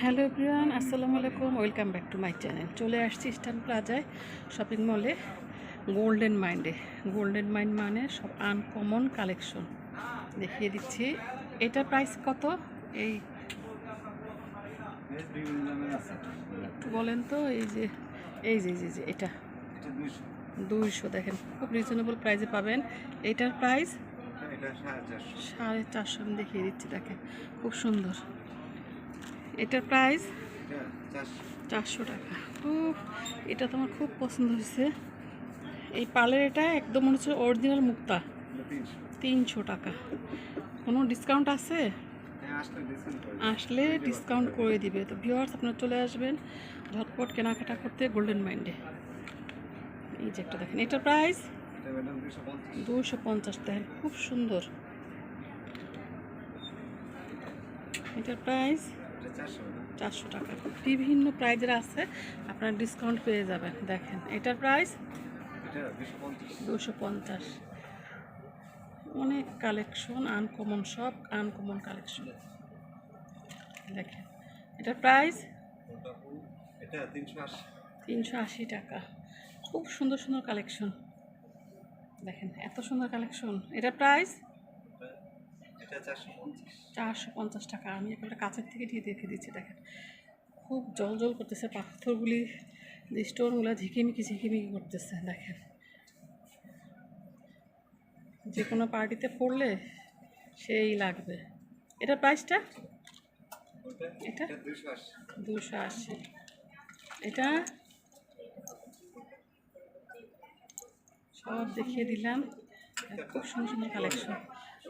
Hello everyone আসসালামু আলাইকুম welcome back to my channel. চলে আসছি ইস্টার্ন প্লাজায় শপিং মলে গোল্ডেন মাইন্ডে। গোল্ডেন মাইন্ড মানে সব আনকমন কালেকশন। দেখিয়ে দিচ্ছি এটা প্রাইস কত? এই একটু বলেন তো এই যে এই যে যে- এটা। দুইশো দেখেন খুব রিজনেবল প্রাইসে পাবেন। এটার প্রাইস সাড়ে চারশো আমি দেখিয়ে দিচ্ছি দেখেন খুব সুন্দর। এটার প্রাইস চারশো। টাকা। ও এটা তো আমার খুব পছন্দ হয়েছে। এই পার্লের এটা একদম মনে হচ্ছে অরিজিনাল মুক্তা। তিনশো। টাকা। কোনো ডিসকাউন্ট আছে? হ্যাঁ আসলে ডিসকাউন্ট করে দিবে। তো ভিওয়ার্স আপনারা চলে আসবেন ঝটপট কেনাকাটা করতে গোল্ডেন মাইন্ডে এই যে একটা দেখেন এটার প্রাইস দুশো পঞ্চাশ। দেখেন খুব সুন্দর। এটার প্রাইস চারশো টাকা। বিভিন্ন প্রাইজের আছে আপনারা ডিসকাউন্ট পেয়ে যাবেন দেখেন। এটার প্রাইস দুশো পঞ্চাশ। অনেক কালেকশন আনকমন সব আনকমন কালেকশন দেখেন এটার প্রাইস এটা তিনশো আশি। টাকা। খুব সুন্দর সুন্দর কালেকশন দেখেন এত সুন্দর কালেকশন এটার প্রাইস চারশো পঞ্চাশ। টাকা। আমি একটা কাছের থেকে দিয়ে দেখে দিচ্ছি দেখেন। খুব জল জল করতেছে পাথরগুলি যে স্টোনগুলো ঝিকিমিকি ঝিকিমিকি করতেছে দেখেন। যে কোনো পার্টিতে পড়লে সেই লাগবে। এটা প্রাইসটা? এটা? দুশো আশি। এটা? সব দেখিয়ে দিলাম। খুব সুন্দর সুন্দর কালেকশন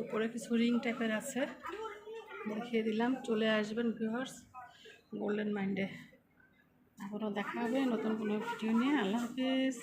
উপরে কিছু রিং টাইপের আছে। দেখিয়ে দিলাম। চলে আসবেন ভিউয়ার্স গোল্ডেন মাইন্ডে আবারও দেখা হবে নতুন কোনো ভিডিও নিয়ে। আল্লাহ হাফিজ।